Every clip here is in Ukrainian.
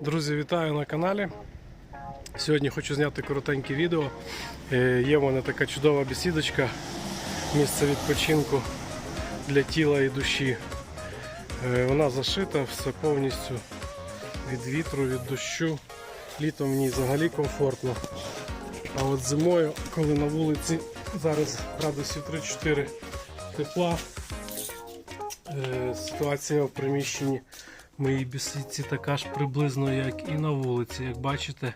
Друзі, вітаю на каналі. Сьогодні хочу зняти коротеньке відео. Е, Є в мене така чудова бесідочка, місце відпочинку для тіла і душі. Е, Вона зашита, все повністю від вітру, від дощу. Літом ній взагалі комфортно. А от зимою, коли на вулиці зараз градусів 3-4 тепла, е, ситуація в приміщенні моїй бісідці така ж приблизно, як і на вулиці. Як бачите,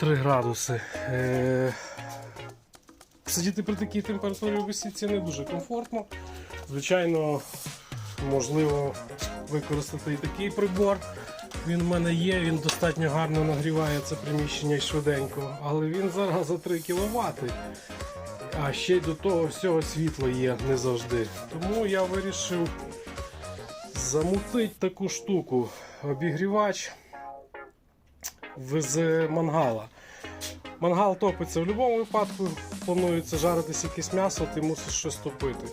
3 градуси. Е, Сидіти при такій температурі в бесідці не дуже комфортно. Звичайно, можливо використати і такий прибор. Він в мене є, він достатньо гарно нагріває це приміщення швиденько, але він зараз за 3 кВт. А ще й до того всього світло є не завжди. Тому я вирішив замутить таку штуку. Обігрівач з мангала. Мангал топиться в будь-якому випадку, планується жаритись якесь м'ясо, ти мусиш щось топити.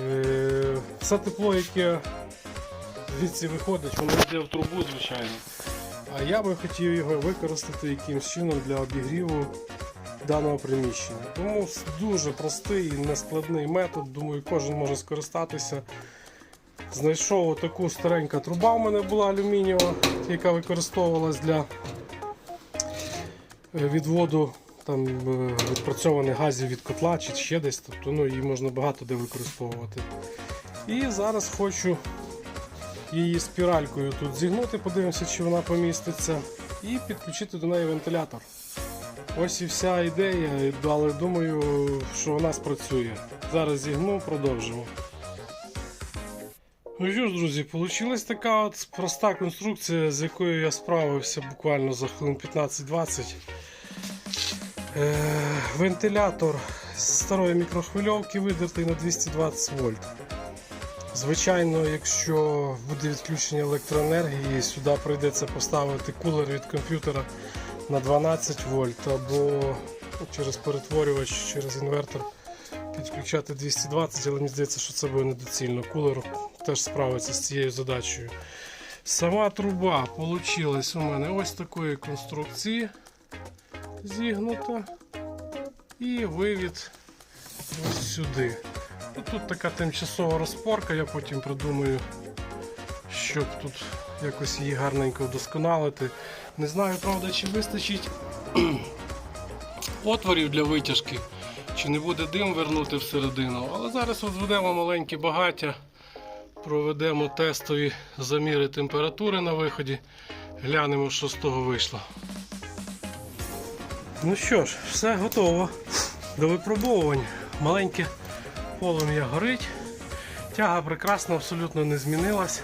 Е, Все тепло, яке звідси виходить, воно йде в трубу, звичайно. А я би хотів його використати якимось чином для обігріву даного приміщення. Тому дуже простий і нескладний метод. Думаю, кожен може скористатися. Знайшов таку старенька труба у мене була алюмінієва, яка використовувалась для е, відводу там, е, відпрацьованих газів від котла чи ще десь. Тобто ну, її можна багато де використовувати. І зараз хочу її спіралькою тут зігнути, подивимося, чи вона поміститься, і підключити до неї вентилятор. Ось і вся ідея, але думаю, що вона спрацює. Зараз зігну, продовжимо. Ну що ж, друзі, вийшла така от проста конструкція, з якою я справився буквально за хвилин 15-20. Е, вентилятор з старої мікрохвильовки видертий на 220 вольт. Звичайно, якщо буде відключення електроенергії, сюди прийдеться поставити кулер від комп'ютера на 12 вольт або через перетворювач, через інвертор підключати 220, але мені здається, що це буде недоцільно. Кулер теж справиться з цією задачею. Сама труба вийшла у мене ось такої конструкції зігнута. І вивід ось сюди. І тут така тимчасова розпорка, я потім придумаю, щоб тут якось її гарненько вдосконалити. Не знаю, правда, чи вистачить отворів для витяжки, чи не буде дим вернути всередину. Але зараз розведемо маленькі багаття, проведемо тестові заміри температури на виході, глянемо, що з того вийшло. Ну що ж, все готово до випробовувань. Маленьке полум'я горить. Тяга прекрасно, абсолютно не змінилась.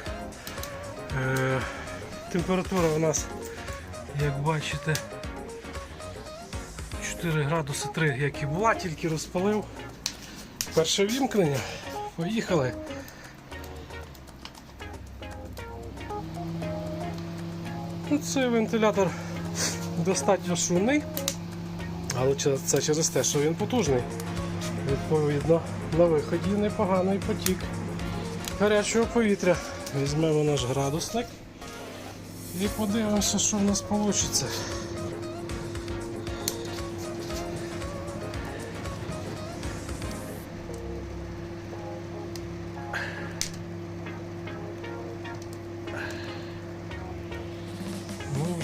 Е, температура у нас, як бачите, 4 градуси 3, як і була, тільки розпалив. Перше вімкнення. Поїхали. Ну, Цей вентилятор достатньо шумний, але це через те, що він потужний. Відповідно, на виході непоганий потік гарячого повітря. Візьмемо наш градусник і подивимося, що в нас вийде.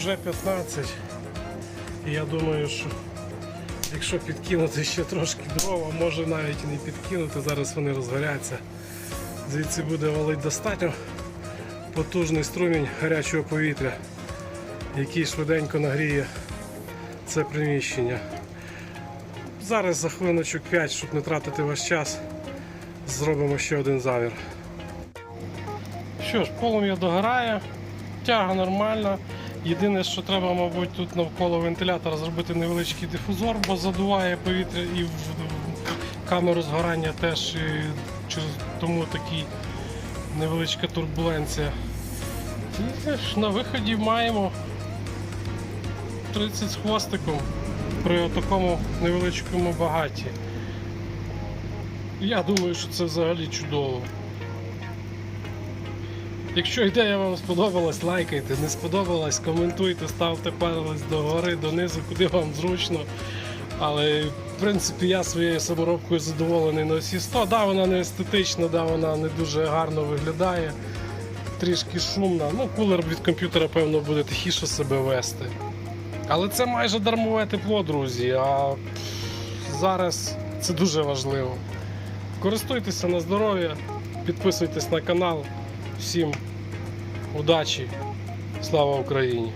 Вже 15. І я думаю, що якщо підкинути ще трошки дрова, може навіть і не підкинути, зараз вони розгоряться. Звідси буде валить достатньо потужний струмінь гарячого повітря, який швиденько нагріє це приміщення. Зараз за хвилиночок 5, щоб не тратити ваш час, зробимо ще один завір. Що ж, полум'я догорає, тяга нормальна. Єдине, що треба, мабуть, тут навколо вентилятора зробити невеличкий дифузор, бо задуває повітря і в камеру згорання теж і через тому такий невеличка турбуленція. І на виході маємо 30 з хвостиком при такому невеличкому багаті. Я думаю, що це взагалі чудово. Якщо ідея вам сподобалась, лайкайте, не сподобалась, коментуйте, ставте палець догори, донизу, куди вам зручно. Але в принципі я своєю саморобкою задоволений на всі 100. Да, вона не естетична, да, вона не дуже гарно виглядає, трішки шумна. Ну, кулер від комп'ютера, певно, буде тихіше себе вести. Але це майже дармове тепло, друзі. А зараз це дуже важливо. Користуйтеся на здоров'я, підписуйтесь на канал. Всім удачі! Слава Україні!